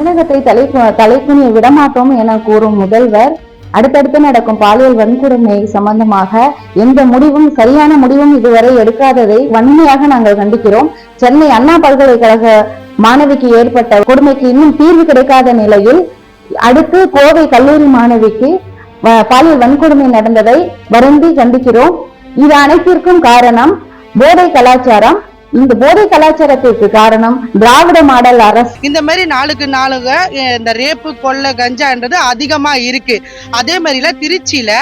தமிழகத்தை தலை தலைக்குனிய விடமாட்டோம் என கூறும் முதல்வர் அடுத்தடுத்து நடக்கும் பாலியல் வன்கொடுமை சம்பந்தமாக எந்த முடிவும் சரியான முடிவும் இதுவரை எடுக்காததை வன்மையாக நாங்கள் கண்டிக்கிறோம். சென்னை அண்ணா பல்கலைக்கழக மாணவிக்கு ஏற்பட்ட கொடுமைக்கு இன்னும் தீர்வு கிடைக்காத நிலையில் அடுத்து கோவை கல்லூரி மாணவிக்கு பாலியல் வன்கொடுமை நடந்ததை வருந்தி கண்டிக்கிறோம். இது அனைத்திற்கும் காரணம் போதை கலாச்சாரம் இந்த போதை கலாச்சாரத்திற்கு காரணம் திராவிட மாடல் அரசு. இந்த மாதிரி நாளுக்கு நாளுங்க இந்த ரேப்பு கொள்ளை கஞ்சான்றது அதிகமா இருக்கு. அதே மாதிரில திருச்சியில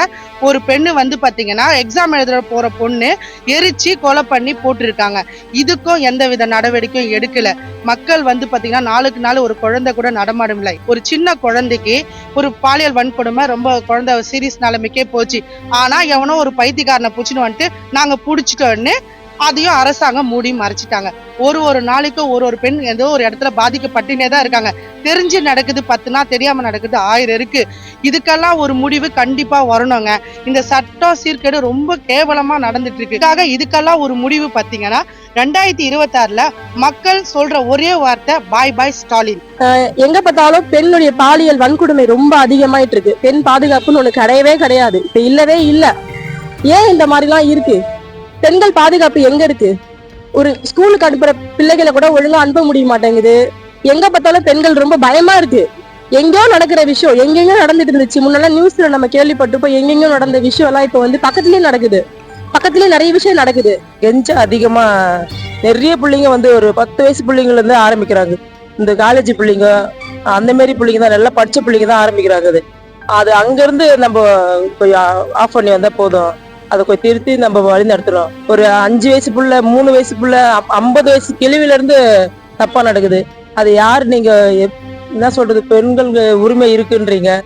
ஒரு பெண்ணு வந்து பாத்தீங்கன்னா எக்ஸாம் எழுத போற பொண்ணு எரிச்சு கொலை பண்ணி போட்டிருக்காங்க. இதுக்கும் எந்த வித நடவடிக்கையும் எடுக்கல. மக்கள் வந்து பாத்தீங்கன்னா நாளுக்கு நாள் ஒரு குழந்தை கூட நடமாடும்ல ஒரு சின்ன குழந்தைக்கு ஒரு பாலியல் வன்கொடுமை ரொம்ப குழந்தை சீரியஸ் நிலைமைக்கே போச்சு. ஆனா எவனோ ஒரு பைத்தியக்காரனை பிடிச்சின்னு வந்துட்டு நாங்க புடிச்சிட்டோன்னு அதையும் அரசாங்கம் மூடி மறைச்சிட்டாங்க. ஒரு ஒரு நாளைக்கும் ஒரு ஒரு பெண் ஏதோ ஒரு இடத்துல பாதிக்கப்பட்டுனே தான் இருக்காங்க. தெரிஞ்சு நடக்குது பத்துனா தெரியாம நடக்குது ஆயிரம் இருக்கு. இதுக்கெல்லாம் ஒரு முடிவு கண்டிப்பா வரணுங்க. இந்த சட்டம் சீர்கேடு ரொம்ப கேவலமா நடந்துட்டு இருக்கு. இதுக்கெல்லாம் ஒரு முடிவு பாத்தீங்கன்னா ரெண்டாயிரத்தி இருபத்தாறுல மக்கள் சொல்ற ஒரே வார்த்தை பாய் பாய் ஸ்டாலின். எங்க பார்த்தாலும் பெண்ணுடைய பாலியல் வன்கொடுமை ரொம்ப அதிகமாயிட்டு இருக்கு. பெண் பாதுகாப்புன்னு ஒண்ணு கிடையவே கிடையாது. இப்ப இல்லவே இல்ல. ஏன் இந்த மாதிரிலாம் இருக்கு? பெண்கள் பாதுகாப்பு எங்க இருக்கு? ஒரு ஸ்கூலுக்கு அனுப்புற பிள்ளைகளை கூட ஒழுங்கா அனுப்ப முடிய மாட்டேங்குது. எங்க பார்த்தாலும் பெண்கள் ரொம்ப பயமா இருக்கு. எங்கேயோ நடக்கிற விஷயம் எங்கெங்கயோ நடந்துட்டு இருந்துச்சு. முன்னெல்லாம் நியூஸ்ல நம்ம கேள்விப்பட்டிருப்போம் எங்கெங்கயோ நடந்த விஷயம் எல்லாம் இப்ப வந்து பக்கத்துலயே நடக்குது. பக்கத்துலயே நிறைய விஷயம் நடக்குது. கெஞ்ச அதிகமா நிறைய பிள்ளைங்க வந்து ஒரு பத்து வயசு பிள்ளைங்கள இருந்து ஆரம்பிக்கிறாங்க. இந்த காலேஜ் பிள்ளைங்க அந்த மாதிரி பிள்ளைங்க தான் நல்லா படிச்ச பிள்ளைங்க தான் ஆரம்பிக்கிறாங்க அது. அது அங்க இருந்து நம்ம ஆஃப் பண்ணி வந்தா போதும். அதை கொஞ்சம் திருத்தி நம்ம வழி நடத்துறோம். ஒரு அஞ்சு வயசு புள்ள மூணு வயசு புள்ள ஐம்பது வயசு கிழவில இருந்து தப்பா நடக்குது. அது யார் நீங்க என்ன சொல்றது பெண்கள் உரிமை இருக்குன்றீங்க.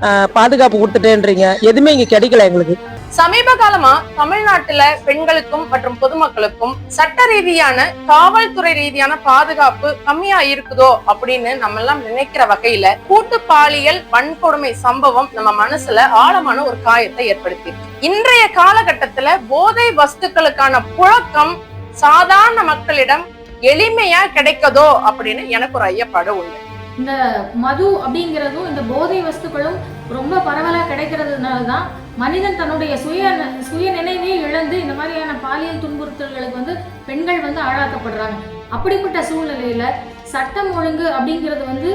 ஆஹ் பாதுகாப்பு கொடுத்துட்டேன்றீங்க. எதுவுமே இங்க கிடைக்கல எங்களுக்கு. சமீப காலமா தமிழ்நாட்டுல பெண்களுக்கும் மற்றும் பொதுமக்களுக்கும் சட்ட ரீதியான காவல்துறை ரீதியான பாதுகாப்பு கம்மியா இருக்குதோ அப்படின்னு நம்ம எல்லாம் நினைக்கிற வகையில கூட்டு பாலியல் வன்கொடுமை சம்பவம் நம்ம மனசுல ஆழமான ஒரு காயத்தை ஏற்படுத்தி இன்றைய காலகட்டத்துல போதை வஸ்துக்களுக்கான புழக்கம் சாதாரண மக்களிடம் எளிமையா கிடைக்கதோ அப்படின்னு எனக்கு ஒரு ஐயப்பாடு உண்டு. இந்த மது அப்படிங்கிறதும் இந்த போதை வஸ்துக்களும் ரொம்ப பரவலா கிடைக்கிறதுனால தான் மனிதன் தன்னுடைய சுய சுய நினைவே இழந்து இந்த மாதிரியான பாலியல் துன்புறுத்தல்களுக்கு வந்து பெண்கள் வந்து ஆளாக்கப்படுறாங்க. அப்படிப்பட்ட சூழ்நிலையில சட்டம் ஒழுங்கு அப்படிங்கிறது வந்து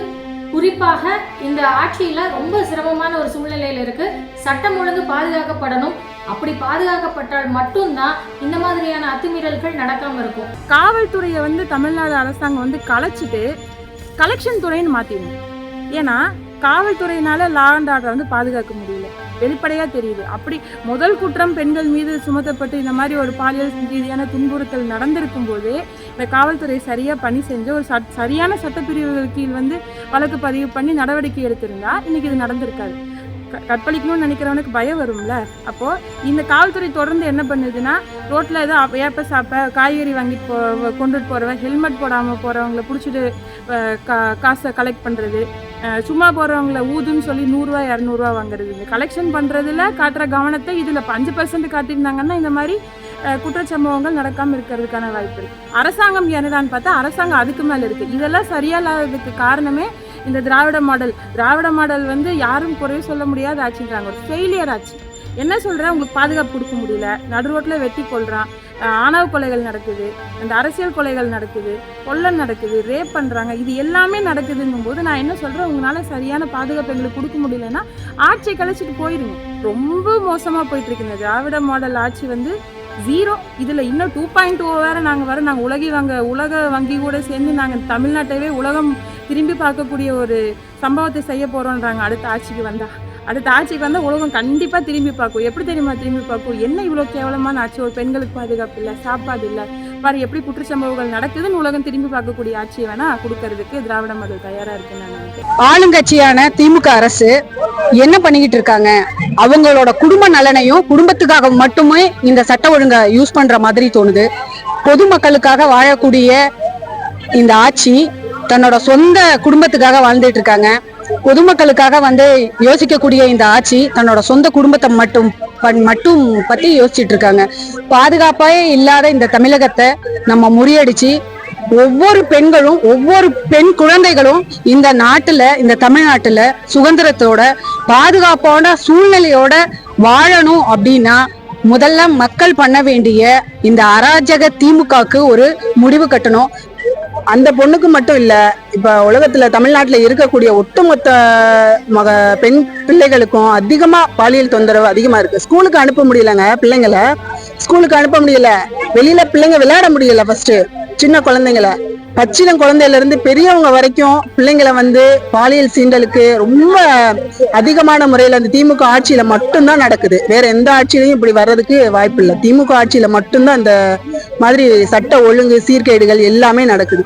குறிப்பாக இந்த ஆட்சியில ரொம்ப சிரமமான ஒரு சூழ்நிலையில இருக்கு. சட்டம் ஒழுங்கு பாதுகாக்கப்படணும். அப்படி பாதுகாக்கப்பட்டால் மட்டும்தான் இந்த மாதிரியான அத்துமீறல்கள் நடக்காம இருக்கும். காவல்துறையை வந்து தமிழ்நாடு அரசாங்கம் வந்து கலைச்சிட்டு கலெக்ஷன் துறைன்னு மாற்றிடணும் ஏன்னா காவல்துறையினால லா அண்ட் ஆர்டரை வந்து பாதுகாக்க முடியல. வெளிப்படையாக தெரியுது. அப்படி முதல் குற்றம் பெண்கள் மீது சுமத்தப்பட்டு இந்த மாதிரி ஒரு பாலியல் ரீதியான துன்புறுத்தல் நடந்திருக்கும் போது இந்த காவல்துறை சரியாக பணி செஞ்சு ஒரு சட் சரியான சட்டப்பிரிவுகள் கீழ் வந்து வழக்கு பதிவு பண்ணி நடவடிக்கை எடுத்திருந்தா இன்னைக்கு இது நடந்திருக்காது. க- கற்பழிக்கணும்னு நினைக்கிறவனுக்கு பயம் வரும்ல? அப்போ இந்த காவல்துறை தொடர்ந்து என்ன பண்ணுதுன்னா ரோட்ல ஏதோ ஏப்ப சாப்ப காய்கறி வாங்கிட்டு போ கொண்டுட்டு போறவன் ஹெல்மெட் போடாம போகிறவங்கள பிடிச்சிட்டு கா- காசை கலெக்ட் பண்றது. சும்மா போகிறவங்கள ஊதுன்னு சொல்லி நூறுரூவா இரநூறுவா வாங்குறது. இந்த கலெக்ஷன் பண்ணுறதுல காட்டுற கவனத்தை இதில் அஞ்சு பர்சன்ட் காட்டியிருந்தாங்கன்னா இந்த மாதிரி குற்றச்சம்பவங்கள் நடக்காமல் இருக்கிறதுக்கான வாய்ப்பு இருக்குது அரசாங்கம் என்னதான்னு பார்த்தா அரசாங்கம் அதுக்கு மேலே இருக்குது இதெல்லாம் சரியில்லாததுக்கு காரணமே இந்த திராவிட மாடல். திராவிட மாடல் வந்து யாரும் குறைய சொல்ல முடியாத ஆச்சுன்றாங்க ஒரு ஃபெயிலியர் ஆச்சு. என்ன சொல்கிறேன் உங்களுக்கு பாதுகாப்பு கொடுக்க முடியல. நடு ரோட்டில் வெட்டி கொள்கிறான் ஆணவ கொலைகள் நடக்குது இந்த அரசியல் கொலைகள் நடக்குது கொள்ளை நடக்குது ரேப் பண்ணுறாங்க இது எல்லாமே நடக்குதுங்கும் போது நான் என்ன சொல்கிறேன் உங்களால் சரியான பாதுகாப்பு எங்களுக்கு கொடுக்க முடியலன்னா ஆட்சியை கழிச்சிட்டு போயிருங்க. ரொம்ப மோசமாக போயிட்டுருக்கு இந்த திராவிட மாடல் ஆட்சி வந்து ஜீரோ இதில் இன்னும் டூ பாயிண்ட் டூ வேறு நாங்கள் வர நாங்கள் உலகி வங்க உலக வங்கி கூட சேர்ந்து நாங்கள் தமிழ்நாட்டவே உலகம் திரும்பி பார்க்கக்கூடிய ஒரு சம்பவத்தை செய்ய போகிறோன்றாங்க அடுத்த ஆட்சிக்கு வந்தால் அடுத்த ஆட்சிக்கு வந்தா உலகம் கண்டிப்பா திரும்பி பார்க்கும். எப்படி தெரியுமா திரும்பி பார்க்கும்? என்ன இவ்வளவு கேவலமான ஆட்சி? ஒரு பெண்களுக்கு பாதுகாப்பு இல்ல சாப்பாடு இல்லை. பாரு எப்படி குற்றச்சம்பவங்கள் நடக்குதுன்னு உலகம் திரும்பி பார்க்கக்கூடிய ஆட்சியை வேணா கொடுக்கறதுக்கு திராவிட மக்கள் தயாரா இருக்குன்னு நான் நினைக்கிறேன். ஆளுங்கட்சியான திமுக அரசு என்ன பண்ணிக்கிட்டு இருக்காங்க? அவங்களோட குடும்ப நலனையும் குடும்பத்துக்காக மட்டுமே இந்த சட்ட ஒழுங்கை யூஸ் பண்ற மாதிரி தோணுது. பொதுமக்களுக்காக வாழக்கூடிய இந்த ஆட்சி தன்னோட சொந்த குடும்பத்துக்காக வாழ்ந்துட்டு இருக்காங்க. பொதுமக்களுக்காக வந்து யோசிக்கக்கூடிய இந்த ஆட்சி தன்னோட சொந்த குடும்பத்தை மட்டும் மட்டும் பத்தி யோசிச்சுட்டு இருக்காங்க. பாதுகாப்பே இல்லாத இந்த தமிழகத்தை நம்ம முறியடிச்சு ஒவ்வொரு பெண்களும் ஒவ்வொரு பெண் குழந்தைகளும் இந்த நாட்டுல இந்த தமிழ்நாட்டுல சுதந்திரத்தோட பாதுகாப்பான சூழ்நிலையோட வாழணும் அப்படின்னா முதல்ல மக்கள் பண்ண வேண்டிய இந்த அராஜக திமுகக்கு ஒரு முடிவு கட்டணும். அந்த பொண்ணுக்கு மட்டும் இல்ல இப்ப உலகத்துல தமிழ்நாட்டுல இருக்கக்கூடிய ஒட்டுமொத்த மக பெண் பிள்ளைகளுக்கும் அதிகமா பாலியல் தொந்தரவு அதிகமா இருக்கு. ஸ்கூலுக்கு அனுப்ப முடியலங்க பிள்ளைங்களை. ஸ்கூலுக்கு அனுப்ப முடியல. வெளியில பிள்ளைங்க விளையாட முடியல ஃபர்ஸ்ட் சின்ன குழந்தைங்களை. பச்சிலம் குழந்தையில இருந்து பெரியவங்க வரைக்கும் பிள்ளைங்களை வந்து பாலியல் சீண்டலுக்கு ரொம்ப அதிகமான முறையில அந்த திமுக ஆட்சியில மட்டும்தான் நடக்குது. வேற எந்த ஆட்சியிலையும் இப்படி வர்றதுக்கு வாய்ப்பு இல்லை திமுக ஆட்சியில மட்டும்தான் இந்த மாதிரி சட்ட ஒழுங்கு சீர்கேடுகள் எல்லாமே நடக்குது.